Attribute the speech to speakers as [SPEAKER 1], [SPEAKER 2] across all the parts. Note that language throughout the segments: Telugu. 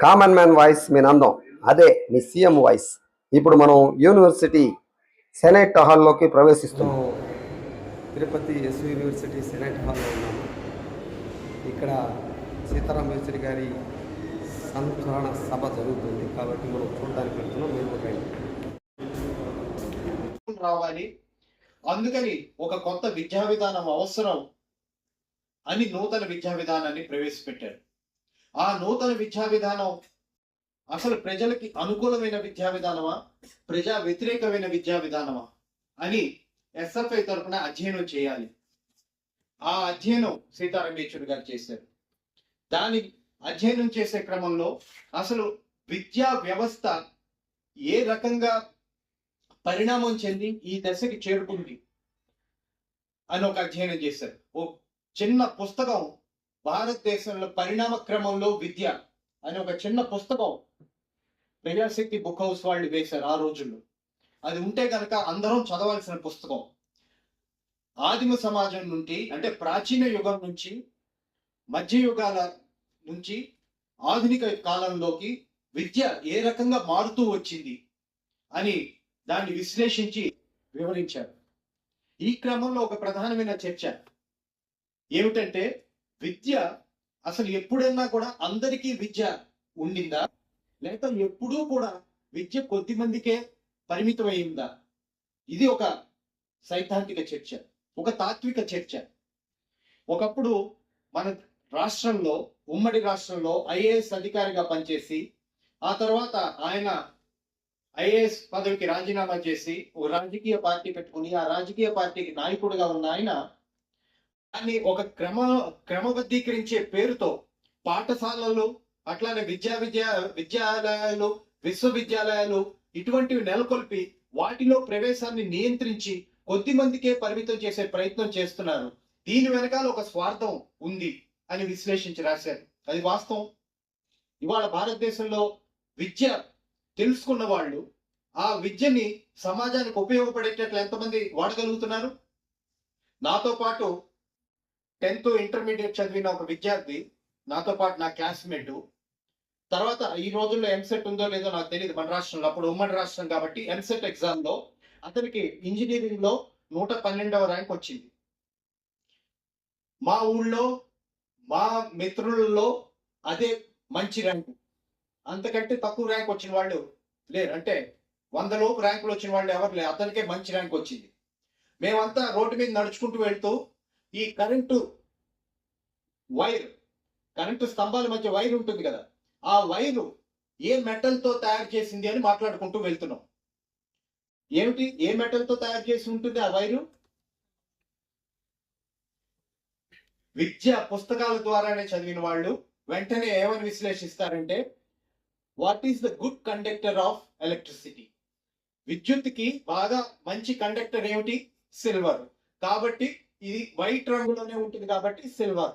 [SPEAKER 1] కామన్ మ్యాన్ వాయిస్ మీ నందం. అదే మీ సీఎం వాయిస్ ఇప్పుడు మనం యూనివర్సిటీ సెనెట్ హాల్లోకి ప్రవేశిస్తున్నాం. తిరుపతి ఎస్ యూనివర్సిటీ సెనెట్ హాల్లో ఉన్నాము ఇక్కడ సీతారాం యూనివర్సిటీ గారి సంస్మరణ సభ జరుగుతుంది. కాబట్టి మనం చూడడానికి వెళ్తున్నాం. మీరు.
[SPEAKER 2] రావాలి. అందుకని ఒక కొత్త విద్యా విధానం అవసరం అని నూతన విద్యా విధానాన్ని ప్రవేశపెట్టారు. ఆ నూతన విద్యా విధానం అసలు ప్రజలకి అనుకూలమైన విద్యా విధానమా? ప్రజా వ్యతిరేకమైన విద్యా విధానమా? అని ఎస్ఎఫ్ఐ తరపున అధ్యయనం చేయాలి. ఆ అధ్యయనం సీతారాం యేచూరి గారు చేశారు. దాని అధ్యయనం చేసే క్రమంలో అసలు విద్యా వ్యవస్థ ఏ రకంగా పరిణామం చెంది ఈ దశకి చేరుకుంది అని ఒక అధ్యయనం చేశారు. ఓ చిన్న పుస్తకం భారతదేశంలో పరిణామ క్రమంలో విద్య అనే ఒక చిన్న పుస్తకం ప్రజాశక్తి బుక్ హౌస్ వాళ్ళు వేశారు ఆ రోజుల్లో. అది ఉంటే కనుక అందరం చదవాల్సిన పుస్తకం. ఆదిమ సమాజం నుండి అంటే ప్రాచీన యుగం నుంచి మధ్య యుగాల నుంచి ఆధునిక కాలంలోకి విద్య ఏ రకంగా మారుతూ వచ్చింది అని దాన్ని విశ్లేషించి వివరించారు. ఈ క్రమంలో ఒక ప్రధానమైన చర్చ ఏమిటంటే విద్య అసలు ఎప్పుడైనా కూడా అందరికీ విద్య ఉండిందా? లేక ఎప్పుడూ కూడా విద్య కొద్ది మందికే పరిమితమైందా? ఇది ఒక సైద్ధాంతిక చర్చ ఒక తాత్విక చర్చ. ఒకప్పుడు మన రాష్ట్రంలో ఉమ్మడి రాష్ట్రంలో ఐఏఎస్ అధికారిగా పనిచేసి ఆ తర్వాత ఆయన ఐఏఎస్ పదవికి రాజీనామా చేసి ఒక రాజకీయ పార్టీ పెట్టుకుని ఆ రాజకీయ పార్టీకి నాయకుడిగా ఉన్న ఆయన దాన్ని ఒక క్రమ క్రమబద్ధీకరించే పేరుతో పాఠశాలలు అట్లానే విద్యా విద్యా విద్యాలయాలు విశ్వవిద్యాలయాలు ఇటువంటివి నెలకొల్పి వాటిలో ప్రవేశాన్ని నియంత్రించి కొద్ది మందికే పరిమితం చేసే ప్రయత్నం చేస్తున్నారు. దీని వెనకాల ఒక స్వార్థం ఉంది అని విశ్లేషించి రాశారు. అది వాస్తవం. ఇవాళ భారతదేశంలో విద్య తెలుసుకున్న వాళ్ళు ఆ విద్యని సమాజానికి ఉపయోగపడేటట్లు ఎంతమంది వాడగలుగుతున్నారు? నాతో పాటు టెన్త్ ఇంటర్మీడియట్ చదివిన ఒక విద్యార్థి నాతో పాటు నా క్లాస్మేట్. తర్వాత ఈ రోజుల్లో ఎంసెట్ ఉందో లేదో నాకు తెలియదు మన రాష్ట్రంలో. అప్పుడు ఉమ్మడి రాష్ట్రం కాబట్టి ఎంసెట్ ఎగ్జామ్లో అతనికి ఇంజనీరింగ్లో నూట పన్నెండవ ర్యాంక్ వచ్చింది. మా ఊళ్ళో మా మిత్రులలో అదే మంచి ర్యాంకు అంతకంటే తక్కువ ర్యాంక్ వచ్చిన వాళ్ళు లేరు. అంటే వందలోపు ర్యాంకులు వచ్చిన వాళ్ళు ఎవరు లేరు. అతనికే మంచి ర్యాంక్ వచ్చింది. మేమంతా రోడ్డు మీద నడుచుకుంటూ వెళ్తూ ఈ కరెంటు వైర్ కరెంటు స్తంభాల మధ్య వైర్ ఉంటుంది కదా ఆ వైరు ఏ మెటల్తో తయారు చేసింది అని మాట్లాడుకుంటూ వెళ్తున్నాం. ఏమిటి? ఏ మెటల్తో తయారు చేసి ఉంటుంది ఆ వైరు? విద్య పుస్తకాల ద్వారానే చదివిన వాళ్ళు వెంటనే ఏమని విశ్లేషిస్తారంటే what is the good conductor of electricity విద్యుత్కి బాగా మంచి కండక్టర్ ఏమిటి? సిల్వర్ కాబట్టి ఇది వైట్ రంగులోనే ఉంటుంది కాబట్టి సిల్వర్.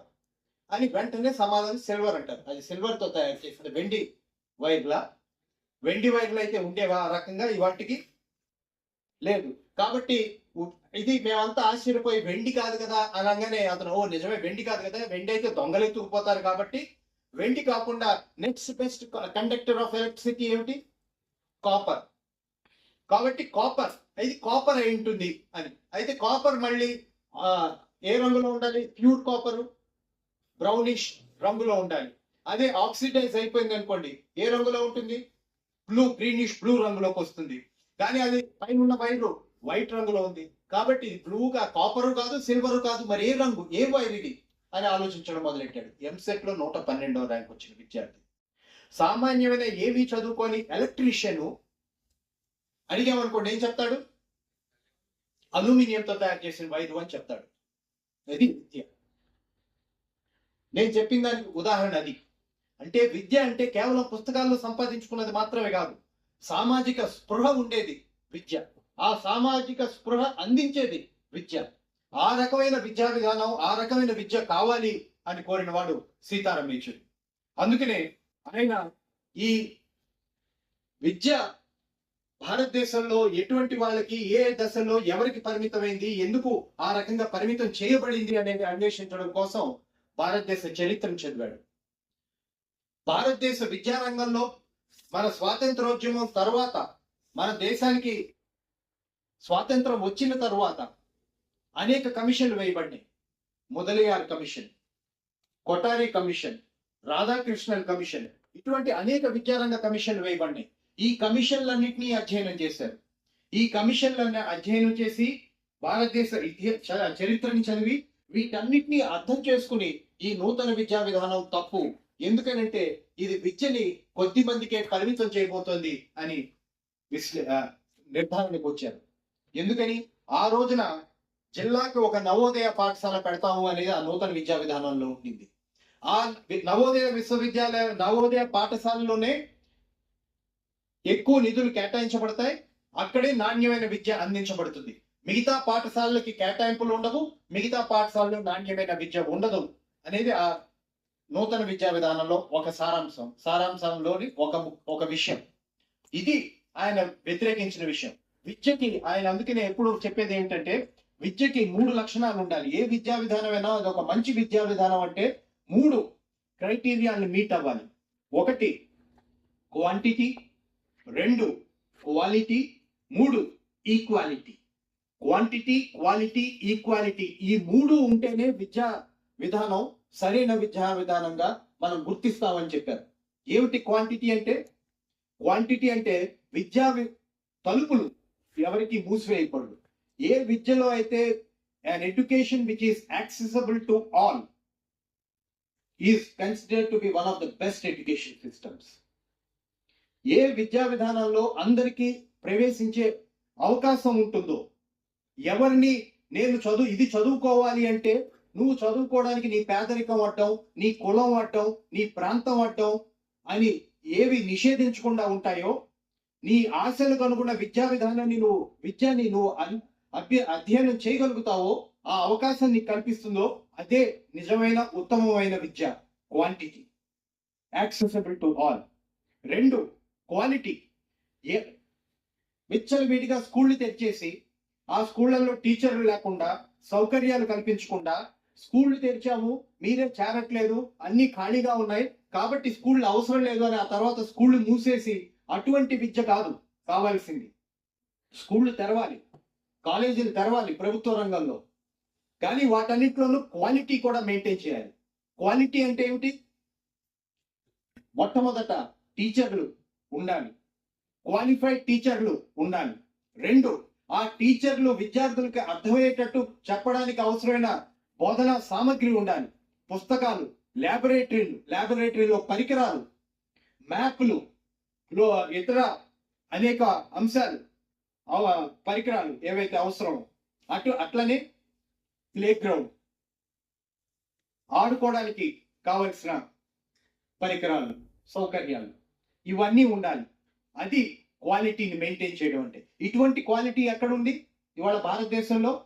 [SPEAKER 2] అని వెంటనే సమాధానం సిల్వర్ అంటారు. అది సిల్వర్తో తయారు చేసిన వెండి వైర్లా. వెండి వైర్లు అయితే ఉండేవా? ఆ రకంగా ఇవాటికి లేదు. కాబట్టి ఇది మేమంతా ఆశ్చర్యపోయి వెండి కాదు కదా అనగానే అతను ఓ నిజమే వెండి కాదు కదా వెండి అయితే దొంగలు ఎత్తుకుపోతారు కాబట్టి వెండి కాకుండా next best conductor of electricity ఏమిటి? కాపర్. కాబట్టి కాపర్ ఇది కాపర్ అయి ఉంటుంది అని. అయితే కాపర్ మళ్ళీ ఏ రంగులో ఉండాలి? ప్యూర్ కాపర్ బ్రౌనిష్ రంగులో ఉండాలి. అదే ఆక్సిడైజ్ అయిపోయింది అనుకోండి ఏ రంగులో ఉంటుంది? బ్లూ గ్రీనిష్ బ్లూ రంగులోకి వస్తుంది. కానీ అది పైన ఉన్న వైర్ వైట్ రంగులో ఉంది. కాబట్టి ఇది బ్లూగా కాపరు కాదు సిల్వరు కాదు మరి ఏ రంగు ఏ వైర్ ఇది? అని ఆలోచించడం మొదలెట్టాడు. ఎంసెట్లో నూట పన్నెండవ ర్యాంక్ వచ్చిన విద్యార్థి. సామాన్యమైన ఏవి చదువుకొని ఎలక్ట్రీషియన్ అడిగామనుకోండి ఏం చెప్తాడు? అల్యూమినియంతో తయారు చేసిన వైరు అని చెప్తాడు. అది విద్య. నేను చెప్పిన దానికి ఉదాహరణ అది. అంటే విద్య అంటే కేవలం పుస్తకాల్లో సంపాదించుకున్నది మాత్రమే కాదు సామాజిక స్పృహ ఉండేది విద్య. ఆ సామాజిక స్పృహ అందించేది విద్య. ఆ రకమైన విద్యా విధానం ఆ రకమైన విద్య కావాలి అని కోరిన వాడు సీతారాం యేచూరి అందుకనే ఆయన ఈ విద్య భారతదేశంలో ఎటువంటి వాళ్ళకి ఏ దశలో ఎవరికి పరిమితమైంది ఎందుకు ఆ రకంగా పరిమితం చేయబడింది అనేది అన్వేషించడం కోసం భారతదేశ చరిత్రను చదివాడు. భారతదేశ విద్యారంగంలో మన స్వాతంత్రోద్యమం తర్వాత మన దేశానికి స్వాతంత్రం వచ్చిన తర్వాత అనేక కమిషన్లు వేయబడినాయి Mudaliar commission Kothari commission Radhakrishnan commission ఇటువంటి అనేక విద్యారంగ కమిషన్లు వేయబడినాయి ఈ కమిషన్లన్నింటినీ అధ్యయనం చేశారు. ఈ కమిషన్లను అధ్యయనం చేసి భారతదేశ ఇతిహ- చ- చరిత్రని చదివి వీటన్నిటిని అర్థం చేసుకుని ఈ నూతన విద్యా విధానం తప్పు. ఎందుకనంటే ఇది విద్యని కొద్ది మందికే పరిమితం చేయబోతోంది అని విశ్లే నిర్ధారణకు వచ్చారు. ఎందుకని ఆ రోజున జిల్లాకి ఒక నవోదయ పాఠశాల పెడతాము అనేది ఆ నూతన విద్యా విధానంలో ఉండింది. ఆ నవోదయ విశ్వవిద్యాలయ నవోదయ పాఠశాలలోనే ఎక్కువ నిధులు కేటాయించబడతాయి అక్కడే నాణ్యమైన విద్య అందించబడుతుంది. మిగతా పాఠశాలలకి కేటాయింపులు ఉండవు మిగతా పాఠశాలలో నాణ్యమైన విద్య ఉండదు అనేది ఆ నూతన విద్యా విధానంలో ఒక సారాంశం. సారాంశంలోని ఒక ఒక విషయం. ఇది ఆయన వ్యతిరేకించిన విషయం. విద్యకి ఆయన అందుకనే ఎప్పుడు చెప్పేది ఏంటంటే విద్యకి మూడు లక్షణాలు ఉండాలి. ఏ విద్యా విధానమైనా అది ఒక మంచి విద్యా విధానం అంటే మూడు క్రైటీరియాలను మీట్ అవ్వాలి. ఒకటి క్వాంటిటీ రెండు క్వాలిటీ మూడు ఈక్వాలిటీ క్వాంటిటీ క్వాలిటీ ఈక్వాలిటీ ఈ మూడు ఉంటేనే విద్యా విధానం సరైన విద్యా విధానంగా మనం గుర్తిస్తామని చెప్పారు. ఏమిటి క్వాంటిటీ అంటే? క్వాంటిటీ అంటే విద్యా తలుపులు ఎవరికి మూసివేయకూడదు. ఏ విద్యలో అయితే an education which is accessible to all is considered to be one of the best education systems. ఏ విద్యా విధానంలో అందరికీ ప్రవేశించే అవకాశం ఉంటుందో? ఎవరిని నేను చదువు ఇది చదువుకోవాలి అంటే నువ్వు చదువుకోవడానికి నీ పేదరికం అడ్డం నీ కులం అడ్డం నీ ప్రాంతం అడ్డం అని ఏవి నిషేధించకుండా ఉంటాయో? నీ ఆశలకు అనుగుణ విద్యా విధానాన్ని నువ్వు విద్యని నువ్వు అభ్య అధ్యయనం చేయగలుగుతావో ఆ అవకాశం నీకు కల్పిస్తుందో అదే నిజమైన ఉత్తమమైన విద్య. క్వాంటిటీ. Accessible to all. రెండు క్వాలిటీ ఏ విచ్చలవిడిగా స్కూళ్ళు తెరిచేసి ఆ స్కూళ్ళల్లో టీచర్లు లేకుండా సౌకర్యాలు కల్పించకుండా స్కూళ్ళు తెరిచాము మీరే చేరట్లేదు అన్ని ఖాళీగా ఉన్నాయి కాబట్టి స్కూళ్ళు అవసరం లేదు అని ఆ తర్వాత స్కూళ్ళు మూసేసి అటువంటి విద్య కాదు కావాల్సింది. స్కూళ్ళు తెరవాలి కాలేజీలు తెరవాలి ప్రభుత్వ రంగంలో. కానీ వాటన్నిటిలోనూ క్వాలిటీ కూడా మెయింటైన్ చేయాలి. క్వాలిటీ అంటే ఏమిటి? మొట్టమొదట టీచర్లు ఉండాలి. క్వాలిఫైడ్ టీచర్లు ఉండాలి. రెండు ఆ టీచర్లు విద్యార్థులకు అర్థమయ్యేటట్టు చెప్పడానికి అవసరమైన బోధనా సామగ్రి ఉండాలి. పుస్తకాలు ల్యాబొరేటరీలు ల్యాబొరేటరీలో పరికరాలు మ్యాప్లు లో ఇతర అనేక అంశాలు పరికరాలు ఏవైతే అవసరమో అటు అట్లనే ప్లే గ్రౌండ్ ఆడుకోవడానికి కావలసిన పరికరాలు సౌకర్యాలు. ఇవన్నీ ఉండాలి. అది క్వాలిటీని మెయింటైన్ చేయడం అంటే. ఇటువంటి క్వాలిటీ ఎక్కడ ఉంది ఇవాళ భారతదేశంలో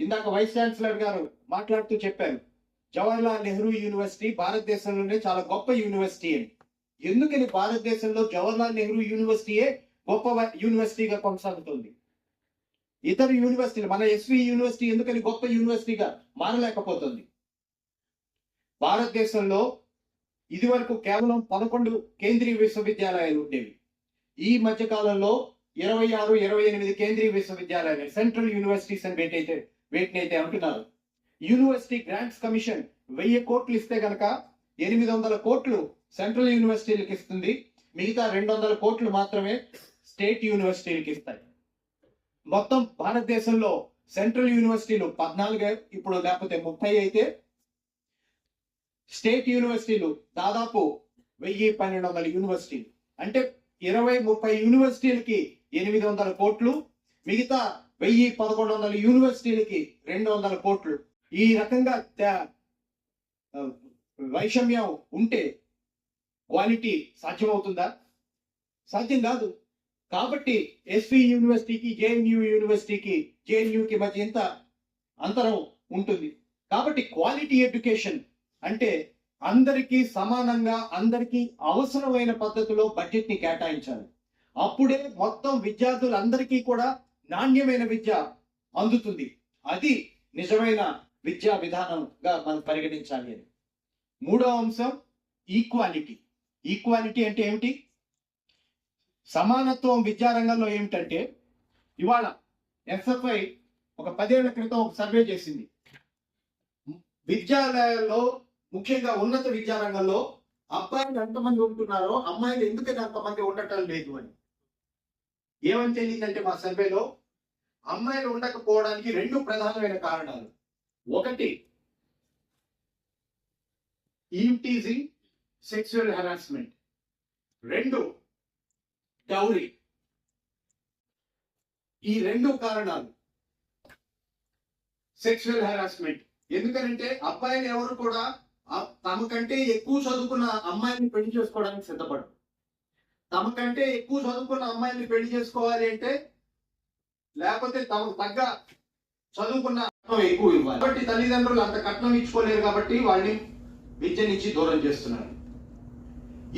[SPEAKER 2] ఇందాక వైస్ ఛాన్సలర్ గారు మాట్లాడుతూ చెప్పారు జవహర్లాల్ నెహ్రూ యూనివర్సిటీ భారతదేశంలోనే చాలా గొప్ప యూనివర్సిటీ అని. ఎందుకని భారతదేశంలో జవహర్లాల్ నెహ్రూ యూనివర్సిటీయే గొప్ప యూనివర్సిటీగా కొనసాగుతుంది? ఇతర యూనివర్సిటీలు మన ఎస్వి యూనివర్సిటీ ఎందుకని గొప్ప యూనివర్సిటీగా మారలేకపోతుంది? భారతదేశంలో ఇదివరకు కేవలం పదకొండు కేంద్రీయ విశ్వవిద్యాలయాలు ఉండేవి. ఈ మధ్య కాలంలో ఇరవై ఆరు ఇరవై ఎనిమిది కేంద్రీయ విశ్వవిద్యాలయాలు సెంట్రల్ యూనివర్సిటీస్ అని వేటైతే వేటిని అయితే అంటున్నారు. యూనివర్సిటీ గ్రాంట్స్ కమిషన్ వెయ్యి కోట్లు ఇస్తే గనక ఎనిమిది వందల కోట్లు సెంట్రల్ యూనివర్సిటీలకు ఇస్తుంది. మిగతా రెండు వందల కోట్లు మాత్రమే స్టేట్ యూనివర్సిటీలకు ఇస్తాయి. మొత్తం భారతదేశంలో సెంట్రల్ యూనివర్సిటీలు పద్నాలుగు ఇప్పుడు లేకపోతే ముప్పై అయితే స్టేట్ యూనివర్సిటీలు దాదాపు వెయ్యి పన్నెండు వందల యూనివర్సిటీలు. అంటే ఇరవై ముప్పై యూనివర్సిటీలకి ఎనిమిది వందల కోట్లు మిగతా వెయ్యి పదకొండు వందల యూనివర్సిటీలకి రెండు వందల కోట్లు. ఈ రకంగా వైషమ్యం ఉంటే క్వాలిటీ సాధ్యమవుతుందా? సాధ్యం కాదు. కాబట్టి ఎస్వి యూనివర్సిటీకి జేఎన్యూ యూనివర్సిటీకి జేఎన్యూకి మధ్య ఎంత అంతరం ఉంటుంది? కాబట్టి క్వాలిటీ ఎడ్యుకేషన్ అంటే అందరికీ సమానంగా అందరికీ అవసరమైన పద్ధతిలో బడ్జెట్ని కేటాయించాలి. అప్పుడే మొత్తం విద్యార్థులందరికీ కూడా నాణ్యమైన విద్య అందుతుంది. అది నిజమైన విద్యా విధానంగా మనం పరిగణించాలి అని. మూడవ అంశం ఈక్వాలిటీ ఈక్వాలిటీ అంటే ఏమిటి? సమానత్వం విద్యారంగంలో ఏమిటంటే ఇవాళ ఎస్ఎఫ్ఐ ఒక పదేళ్ళ క్రితం ఒక సర్వే చేసింది. విద్యాలయాల్లో ముఖ్యంగా ఉన్నత విద్యారంగంలో అబ్బాయిలు ఎంతమంది ఉంటున్నారో అమ్మాయిలు ఎందుకని అంతమంది ఉండటం లేదు అని. ఏమని తెలియదంటే మా సర్వేలో అమ్మాయిలు ఉండకపోవడానికి రెండు ప్రధానమైన కారణాలు. ఒకటి ఈవ్టీజింగ్ సెక్సువల్ హెరాస్మెంట్. రెండు డౌరీ. ఈ రెండు కారణాలు. Sexual harassment. ఎందుకంటే అబ్బాయిలు ఎవరు కూడా తమకంటే తమ కంటే ఎక్కువ చదువుకున్న అమ్మాయిని పెళ్ళి చేసుకోవడానికి సిద్ధపడు. తమ కంటే ఎక్కువ చదువుకున్న అమ్మాయిని పెళ్ళి చేసుకోవాలి అంటే లేకపోతే తమకు తగ్గ చదువుకున్న ఎక్కువ ఇవ్వాలి. కాబట్టి తల్లిదండ్రులు అంత కట్నం ఇచ్చుకోలేరు కాబట్టి వాళ్ళని విద్య నుంచి దూరం చేస్తున్నారు.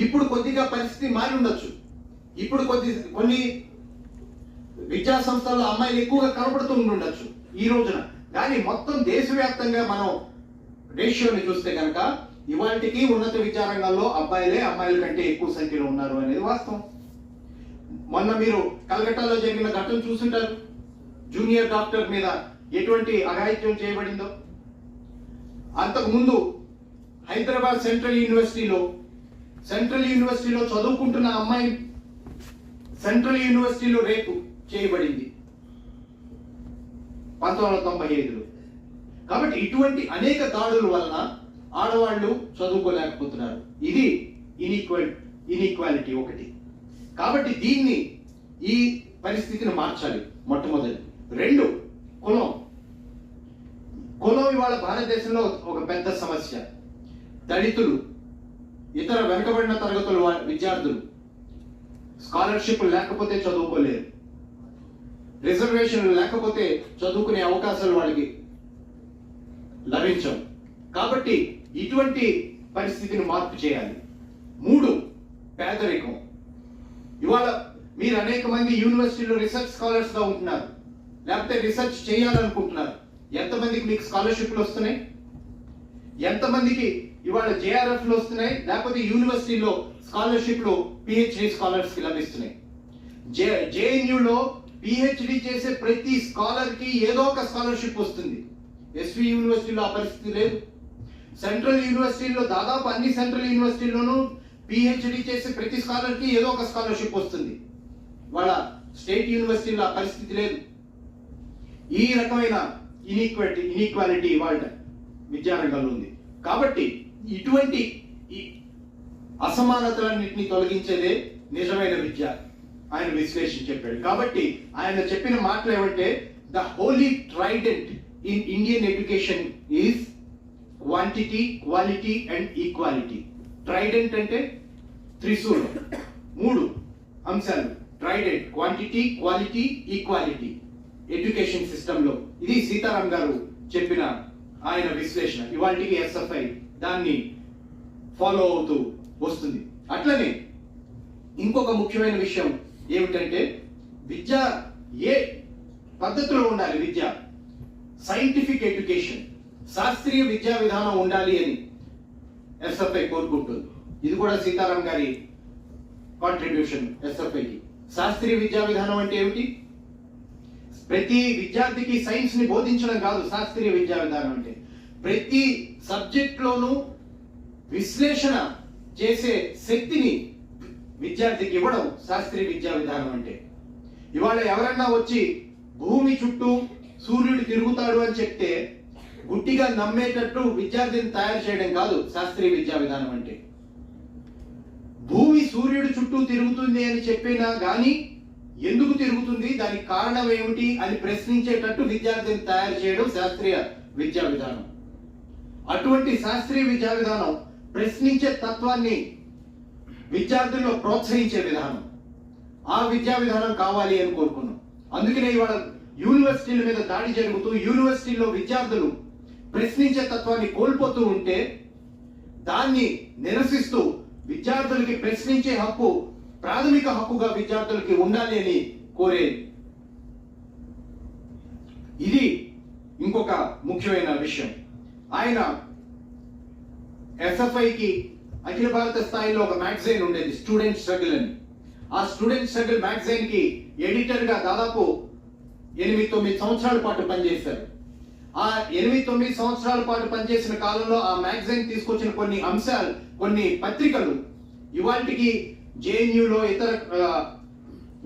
[SPEAKER 2] ఇప్పుడు కొద్దిగా పరిస్థితి మారి ఉండొచ్చు. ఇప్పుడు కొద్ది కొన్ని విద్యా సంస్థల్లో అమ్మాయిలు ఎక్కువగా కనబడుతూ ఉండొచ్చు ఈ రోజున. కానీ మొత్తం దేశవ్యాప్తంగా మనం రేషియోని చూస్తే కనుక ఇవాటికి ఉన్నత విద్యారంగంలో అబ్బాయిలే అమ్మాయిల కంటే ఎక్కువ సంఖ్యలో ఉన్నారు అనేది వాస్తవం. మొన్న మీరు కలకట్టాలో జరిగిన ఘటన చూసుంటారు. జూనియర్ డాక్టర్ మీద ఎటువంటి అఘాయిత్యం చేయబడిందో? అంతకుముందు హైదరాబాద్ సెంట్రల్ యూనివర్సిటీలో సెంట్రల్ యూనివర్సిటీలో చదువుకుంటున్న అమ్మాయి సెంట్రల్ యూనివర్సిటీలో రేపు చేయబడింది. పంతొమ్మిది వందల తొంభై ఐదులో. కాబట్టి ఇటువంటి అనేక దాడుల వలన ఆడవాళ్ళు చదువుకోలేకపోతున్నారు. ఇది ఇన్ఈక్వల్ ఇన్ఈక్వాలిటీ ఒకటి. కాబట్టి దీన్ని ఈ పరిస్థితిని మార్చాలి మొట్టమొదటి. రెండు కులం. కులం ఇవాళ భారతదేశంలో ఒక పెద్ద సమస్య. దళితులు ఇతర వెనుకబడిన తరగతుల విద్యార్థులు స్కాలర్షిప్ లేకపోతే చదువుకోలేరు. రిజర్వేషన్ లేకపోతే చదువుకునే అవకాశాలు వాళ్ళకి లభించవు కాబట్టి ఇటువంటి పరిస్థితిని మార్పు చేయాలి. మూడు పేదరికం. ఇవాళ మీరు అనేక మంది యూనివర్సిటీలో రీసెర్చ్ స్కాలర్స్గా ఉంటున్నారు. లేకపోతే రీసెర్చ్ చేయాలనుకుంటున్నారు. ఎంతమందికి మీకు స్కాలర్షిప్లు వస్తున్నాయి? ఎంతమందికి ఇవాళ జేఆర్ఎఫ్లు వస్తున్నాయి? లేకపోతే యూనివర్సిటీలో స్కాలర్షిప్లు పిహెచ్డి స్కాలర్స్కి లభిస్తున్నాయి? జే జేఎన్యూలో పిహెచ్డి చేసే ప్రతి స్కాలర్కి ఏదో ఒక స్కాలర్షిప్ వస్తుంది. ఎస్వి యూనివర్సిటీలో ఆ పరిస్థితి లేదు. సెంట్రల్ యూనివర్సిటీలో దాదాపు అన్ని సెంట్రల్ యూనివర్సిటీల్లోనూ పిహెచ్డి చేసే ప్రతి స్కాలర్కి ఏదో ఒక స్కాలర్షిప్ వస్తుంది. వాళ్ళ స్టేట్ యూనివర్సిటీలో ఆ పరిస్థితి లేదు. ఈ రకమైన ఇన్ఈక్వాలిటీ ఇన్ఈక్వాలిటీ వాళ్ళ విద్యారంగంలో ఉంది. కాబట్టి ఇటువంటి ఈ అసమానతలన్నింటినీ తొలగించేదే నిజమైన విద్య ఆయన విశ్లేషించి చెప్పాడు కాబట్టి ఆయన చెప్పిన మాటలు ఏమంటే the holy trident in Indian education is quantity quality and equality trident అంటే త్రిశూలం. మూడు అంశాలు. Trident quantity quality equality education సిస్టంలో ఇది సీతారాం గారు చెప్పిన ఆయన విశ్లేషణ. ఇవాళకి ఎస్ఎఫ్ఐ దాన్ని ఫాలో అవుతూ వస్తుంది. అట్లనే ఇంకొక ముఖ్యమైన విషయం ఏమిటంటే విద్య ఏ పద్ధతిలో ఉండాలి విద్య? సైంటిఫిక్ ఎడ్యుకేషన్ శాస్త్రీయ విద్యా విధానం ఉండాలి అని ఎస్ఎఫ్ఐ కోరుకుంటుంది. ఇది కూడా సీతారాం గారి కాంట్రిబ్యూషన్ ఎస్ఎఫ్ఐకి శాస్త్రీయ విద్యా విధానం అంటే ఏమిటి? ప్రతి విద్యార్థికి సైన్స్ని బోధించడం కాదు శాస్త్రీయ విద్యా విధానం అంటే. ప్రతి సబ్జెక్ట్లోనూ విశ్లేషణ చేసే శక్తిని విద్యార్థికి ఇవ్వడం శాస్త్రీయ విద్యా విధానం అంటే. ఇవాళ ఎవరన్నా వచ్చి భూమి చుట్టూ సూర్యుడు తిరుగుతాడు అని చెప్తే గుట్టిగా నమ్మేటట్టు విద్యార్థిని తయారు చేయడం కాదు శాస్త్రీయ విద్యా విధానం అంటే. భూమి సూర్యుడు చుట్టూ తిరుగుతుంది అని చెప్పినా కానీ ఎందుకు తిరుగుతుంది? దానికి కారణం ఏమిటి అని ప్రశ్నించేటట్టు విద్యార్థిని తయారు చేయడం శాస్త్రీయ విద్యా విధానం. అటువంటి శాస్త్రీయ విద్యా విధానం ప్రశ్నించే తత్వాన్ని విద్యార్థుల్లో ప్రోత్సహించే విధానం. ఆ విద్యా విధానం కావాలి అని కోరుకున్నాం. అందుకనే ఇవాళ యూనివర్సిటీల మీద దాడి జరుగుతూ యూనివర్సిటీలో విద్యార్థులు ప్రశ్నించే తత్వాన్ని కోల్పోతూ ఉంటే దాన్ని నిరసిస్తూ విద్యార్థులకి ప్రశ్నించే హక్కు ప్రాథమిక హక్కుగా విద్యార్థులకి ఉండాలి అని కోరేది ఇది ఇంకొక ముఖ్యమైన విషయం. ఆయన ఎస్ఎఫ్ఐకి అఖిల భారత స్థాయిలో ఒక మ్యాగజైన్ ఉండేది స్టూడెంట్ స్ట్రగుల్ అని. ఆ స్టూడెంట్ స్ట్రగుల్ మ్యాగజైన్కి ఎడిటర్గా దాదాపు ఎనిమిది తొమ్మిది సంవత్సరాల పాటు పనిచేశారు. ఆ ఎనిమిది తొమ్మిది సంవత్సరాల పాటు పనిచేసిన కాలంలో ఆ మ్యాగజైన్ తీసుకొచ్చిన కొన్ని అంశాలు కొన్ని పత్రికలు ఇవాటికి జేఎన్యూలో ఇతర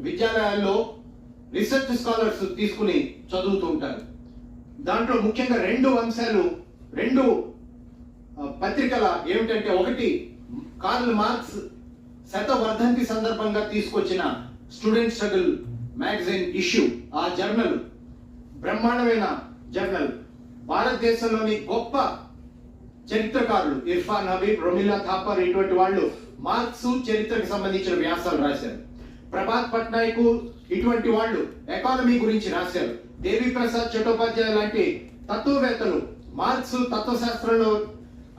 [SPEAKER 2] విద్యాలయాల్లో రీసెర్చ్ స్కాలర్స్ తీసుకుని చదువుతూ ఉంటారు. దాంట్లో ముఖ్యంగా రెండు అంశాలు రెండు పత్రికల ఏమిటంటే ఒకటి కార్ల్ మార్క్స్ శతవర్ధంతి సందర్భంగా తీసుకొచ్చిన స్టూడెంట్ స్ట్రగుల్ మ్యాగజైన్ ఇష్యూ ఆ జర్నల్ బ్రహ్మాండమైన జర్నల్ భారతదేశంలోని గొప్ప చరిత్రకారులు ఇర్ఫాన్ హబీబ్ రొమిలా థాపర్ ఇటువంటి వాళ్ళు మార్క్స్ చరిత్రకు సంబంధించిన వ్యాసాలు రాశారు. ప్రభాత్ పట్నాయక్ ఇటువంటి వాళ్ళు ఎకానమీ గురించి రాశారు. దేవి ప్రసాద్ చట్టోపాధ్యాయ లాంటి తత్వవేత్తలు మార్క్స్ తత్వశాస్త్రంలో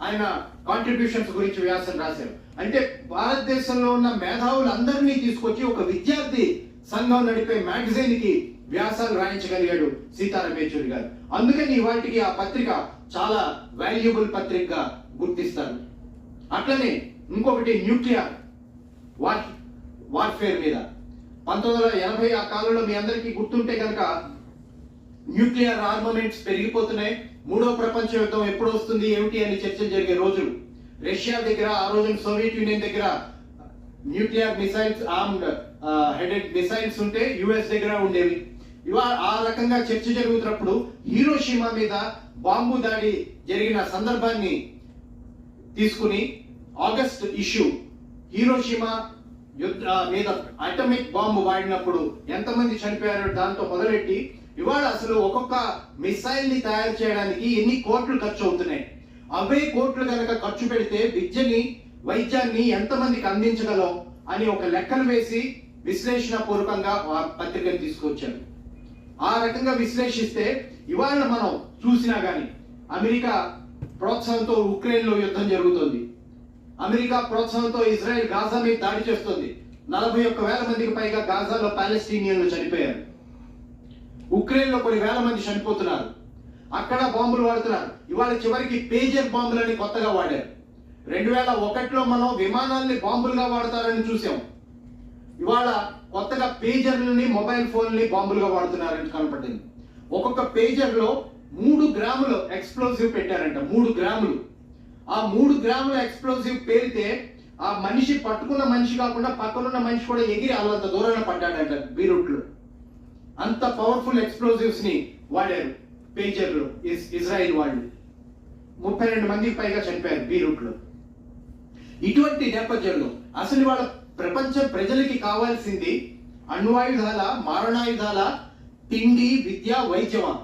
[SPEAKER 2] ఆయన కాంట్రిబ్యూషన్స్ గురించి వ్యాసం రాశారు. అంటే భారతదేశంలో ఉన్న మేధావులు అందరినీ తీసుకొచ్చి ఒక విద్యార్థి సంఘం నడిపే మ్యాగజైన్కి వ్యాసాలు రాయించగలిగాడు సీతారాం యేచూరి గారు. అందుకని వాటికి ఆ పత్రిక చాలా వాల్యుబుల్ పత్రికగా గుర్తిస్తారు. అట్లనే ఇంకొకటి న్యూక్లియర్ వార్ వార్ఫేర్ మీద. పంతొమ్మిది వందల ఎనభై ఆ కాలంలో మీ అందరికీ గుర్తుంటే కనుక న్యూక్లియర్ ఆర్మమెంట్స్ పెరిగిపోతున్నాయి. మూడో ప్రపంచ యుద్ధం ఎప్పుడు వస్తుంది ఏమిటి అని చర్చలు జరిగే రోజులు. రష్యా దగ్గర ఆ రోజున సోవియట్ యూనియన్ దగ్గర nuclear missiles armed headed missiles ఉంటే యుఎస్ దగ్గర ఉండేవి. ఇవా ఆ రకంగా చర్చ జరుగుతున్నప్పుడు హీరోషిమా మీద బాంబు దాడి జరిగిన సందర్భాన్ని తీసుకుని ఆగస్ట్ ఇష్యూ హీరోషిమా యుద్ధ మీద అటమిక్ బాంబు వాడినప్పుడు ఎంతమంది చనిపోయారో దాంతో మొదలెట్టి ఇవాళ అసలు ఒక్కొక్క మిసైల్ని తయారు చేయడానికి ఎన్ని కోట్లు ఖర్చు అవుతున్నాయి? అవే కోట్లు కనుక ఖర్చు పెడితే విద్యని వైద్యాన్ని ఎంతమందికి అందించగలం అని ఒక లెక్కలు వేసి విశ్లేషణ పూర్వకంగా పత్రికను తీసుకొచ్చారు. ఆ రకంగా విశ్లేషిస్తే ఇవాళ మనం చూసినా కానీ అమెరికా ప్రోత్సాహంతో ఉక్రెయిన్లో యుద్ధం జరుగుతుంది. అమెరికా ప్రోత్సాహంతో ఇజ్రాయెల్ గాజా మీద దాడి చేస్తుంది. నలభై ఒక్క వేల మందికి పైగా గాజాలో పాలెస్టీనియన్లు చనిపోయారు. ఉక్రెయిన్లో కొన్ని వేల మంది చనిపోతున్నారు. అక్కడ బాంబులు వాడుతున్నారు. ఇవాళ చివరికి పేజర్ బాంబులని కొత్తగా వాడారు. రెండు వేల ఒకటిలో మనం విమానాల్ని బాంబులుగా వాడతారని చూసాం. ఇవాళ కొత్తగా పేజర్లని మొబైల్ ఫోన్ని బాంబులుగా వాడుతున్నారని కనపడింది. ఒక్కొక్క పేజర్లో మూడు గ్రాములు ఎక్స్ప్లోజివ్ పెట్టారంట మూడు గ్రాములు. ఆ మూడు గ్రాముల ఎక్స్ప్లోజివ్ పేరితే ఆ మనిషి పట్టుకున్న మనిషి కాకుండా పక్కనున్న మనిషి కూడా ఎగిరి అల్లంత దూరాన పడ్డాడంట బీరూట్లో. అంత పవర్ఫుల్ ఎక్స్ప్లోజివ్స్ని వాడారు పేజర్లు ఇస్- ఇజ్రాయిల్ వాళ్ళు. ముప్పై రెండు మందికి పైగా చనిపోయారు బీరుట్లో. ఇటువంటి నేపథ్యంలో అసలు వాళ్ళ ప్రపంచ ప్రజలకి కావాల్సింది అణ్వాయుధాల మారణాయుధాల తిండి విద్య వైద్యమా?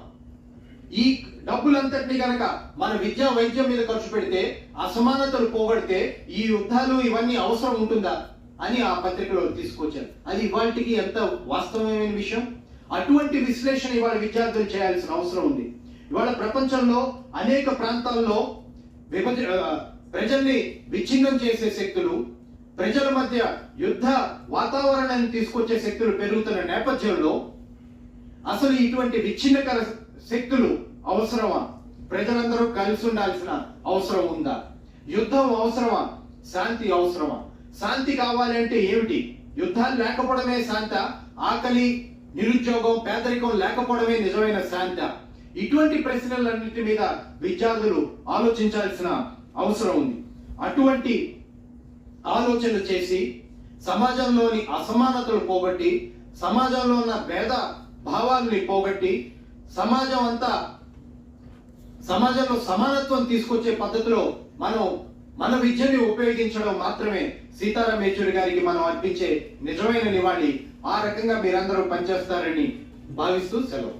[SPEAKER 2] ఈ డబ్బులంతటినీ గనక మన విద్యా వైద్యం మీద ఖర్చు పెడితే అసమానతలు పోగొడితే ఈ యుద్ధాలు ఇవన్నీ అవసరం ఉంటుందా అని ఆ పత్రికలో తీసుకొచ్చారు. అది ఇవాళకి ఎంత వాస్తవమైన విషయం? అటువంటి విశ్లేషణ ఇవాళ విద్యార్థులు చేయాల్సిన అవసరం ఉంది. ఇవాళ ప్రపంచంలో అనేక ప్రాంతాల్లో విభజ ప్రజల్ని విచ్ఛిన్నం చేసే శక్తులు ప్రజల మధ్య యుద్ధ వాతావరణాన్ని తీసుకొచ్చే శక్తులు పెరుగుతున్న నేపథ్యంలో అసలు ఇటువంటి విచ్ఛిన్నకర శక్తులు అవసరమా? ప్రజలందరూ కలిసి ఉండాల్సిన అవసరం ఉందా? యుద్ధం అవసరమా? శాంతి అవసరమా? శాంతి కావాలి అంటే ఏమిటి? యుద్ధాలు లేకపోవడమే శాంత ఆకలి నిరుద్యోగం పేదరికం లేకపోవడమే నిజమైన శాంత. ఇటువంటి ప్రశ్నలన్నిటి మీద విద్యార్థులు ఆలోచించాల్సిన అవసరం ఉంది. అటువంటి ఆలోచనలు చేసి సమాజంలోని అసమానతలు పోగొట్టి సమాజంలో ఉన్న భేద భావాల్ని పోగొట్టి సమాజం అంతా సమాజంలో సమానత్వం తీసుకొచ్చే పద్ధతిలో మనం మన విద్యని ఉపయోగించడం మాత్రమే సీతారాం యేచూరి గారికి మనం అర్పించే నిజమైన నివాళి. ఆ రకంగా మీరందరూ పనిచేస్తారని భావిస్తూ సెలవు.